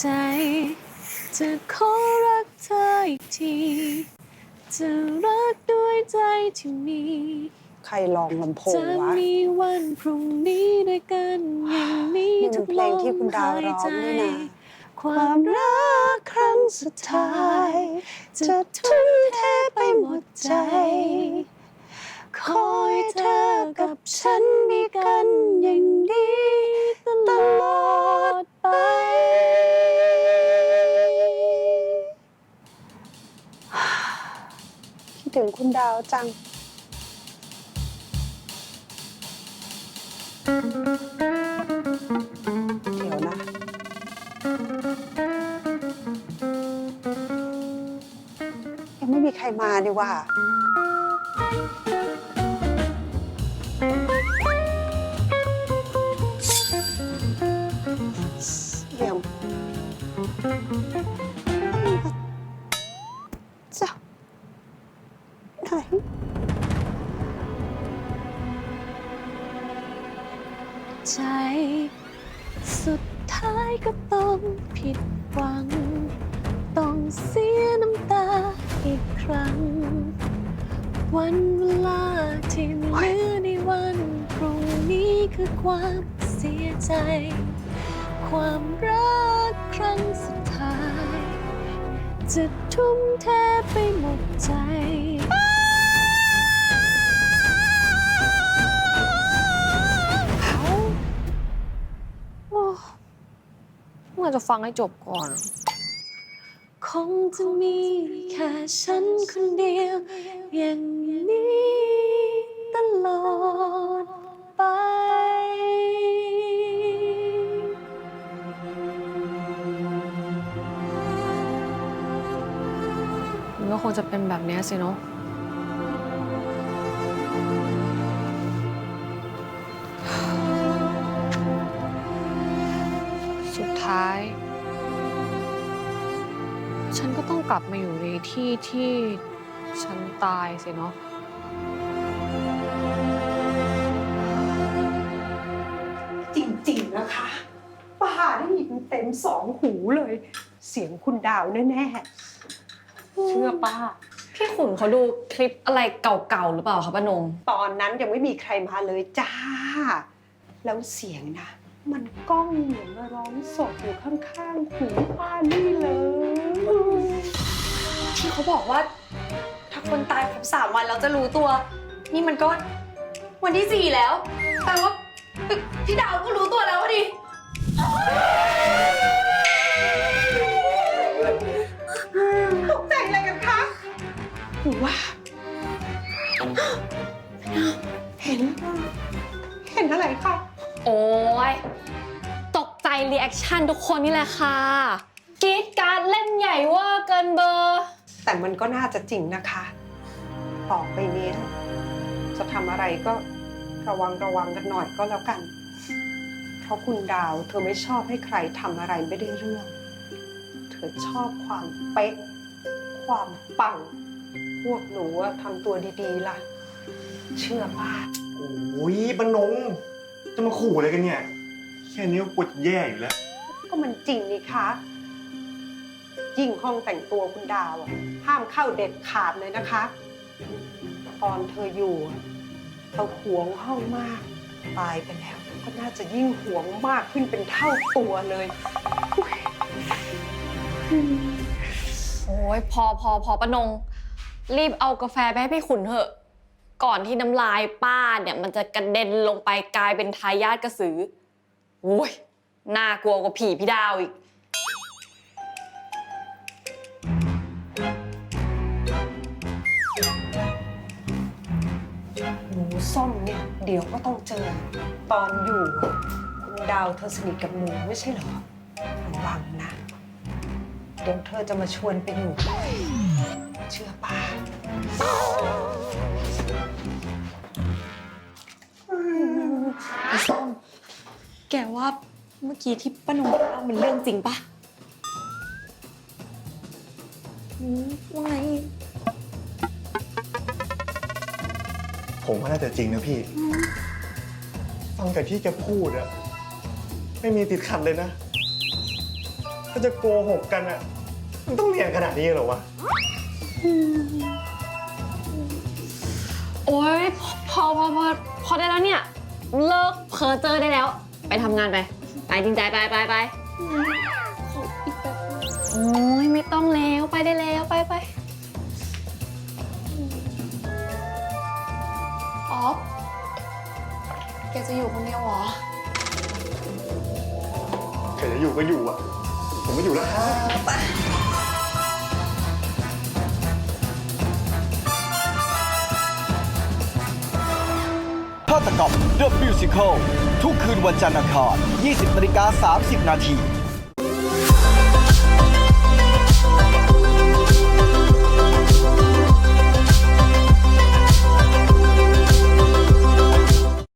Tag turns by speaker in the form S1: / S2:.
S1: ใจ จะขอรักเธออีกที จะรักด้วยใจที่มี
S2: ใครลองลำโพง
S1: จะ
S2: วะ
S1: มีวันพรุ่งนี้ด้วยกันอย่างนี้
S2: นี่มัน
S1: ทุก
S2: เพลงที่คุณดาวร้องนี่นะ
S1: ความรักครั้งสุดท้าย จะทุ่มเทไปหมดใจ
S2: ถึงคุณดาวจัง เดี๋ยวนะ ยังไม่มีใครมาดีว่า
S1: ใจ สุดท้ายก็ต้องผิดหวัง ต้องเสียน้ำตาอีกครั้ง วันเวลาที่เหลือในวันพรุ่งนี้คือความเสียใจ ความรักครั้งสุดท้าย จะทุ่มเทไปหมดใจ
S3: เมื่อจะฟังให้จบก่อน
S1: คงจะมีแค่ฉันคนเดียว อย่างนี้ตลอดไป
S3: มันก็คงจะเป็นแบบนี้สิเนาะ สุดท้าย ฉันก็ต้องกลับมาอยู่ในที่ที่ฉันตายสิเนาะ
S2: จริงๆนะคะป้าได้ยินเต็มสองหูเลย เสียงคุณดาวแน่ๆ เชื่อป้า
S4: พี่ขุนเขาดูคลิปอะไรเก่าๆ หรือเปล่าคะป้านง
S2: ตอนนั้นยังไม่มีใครมาเลยจ้า แล้วเสียงนะ มันก้องเหมือนมาร้องสดอยู่ข้างๆหูป้านี่เลย
S4: ที่เขาบอกว่า ถ้าคนตายครบสามวันแล้วจะรู้ตัว นี่มันก็วันที่สี่แล้วแปลว่าพี่พี่ดาวก็รู้ตัวแล้วอะดิ
S2: ตกใจอะไรกันคะ หรือว่า เห็น เห็นอะไรคะ
S4: โอ้ยตกใจรีแอคชั่นทุกคนนี่แหละค่ะกรีดการดเล่นใหญ่เว่าเกินเบอร์
S2: แต่มันก็น่าจะจริงนะคะ ต่อไปเนี้ยจะทำอะไรก็ระวังระวังกันหน่อยก็แล้วกัน เพราะคุณดาวเธอไม่ชอบให้ใครทำอะไรไม่ได้เรื่อง เธอชอบความเป๊ะ ความปัง พวกหนูอะทำตัวดีๆล่ะ เชื่อว่า
S5: โอ้ยปนง จะมาขู่อะไรกันเนี่ย แค่นี้ก็ปวดแย่อยู่แล้ว
S2: ก็มันจริงนี่คะยิ่งห้องแต่งตัวคุณดาวอะห้ามเข้าเด็ดขาดเลยนะคะ ตอนเธออยู่อะเธอหวงห้องมาก ตายไปแล้ว ก็น่าจะยิ่งหวงมากขึ้นเป็นเท่าตัวเลยอุ๊ย
S4: โอ้ยพอพอพอป้านง รีบเอากาแฟไปให้พี่ขุนเถอะ ก่อนที่น้ำลายป้าเนี่ย มันจะกระเด็นลงไปกลายเป็นทายาทกระสือโอ้ยน่ากลัวกว่าผีพี่ดาวอีก
S2: หนูส้มเนี่ย เดี๋ยวก็ต้องเจอ ตอนอยู่อะคุณดาวเธอสนิทกับหนูไม่ใช่เหรอ ระวังนะ เดี๋ยวเธอจะมาชวนไปอยู่ด้วยเชื่อป้า
S4: แกว่าเมื่อกี้ที่ป้านงเล่ามันเรื่องจริงปะอืมว่าไง
S5: ผมว่าน่าจะจริงนะพี่ ฟังจากที่แกพูดอะไม่มีติดขัดเลยนะ ถ้าจะโกหกกันอะมันต้องเรียนขนาดนี้เหรอวะ
S4: โอ๊ยพอพอพอพอได้แล้วเนี่ย เลิกเพอเจอได้แล้ว ไปทำงานไป ไปจริงใจไปไปไปโอ้ยไม่ต้องแล้วไปได้แล้วไปไป
S3: ออฟแกจะอยู่คนเดียวเหรอ
S5: ใครจะอยู่ก็อยู่อะ ผมไม่อยู่แล้วครับ
S6: ตกรรม The Musical ทุกคืนวันจันทร์อังคาร 20นาฬิกา30 นาที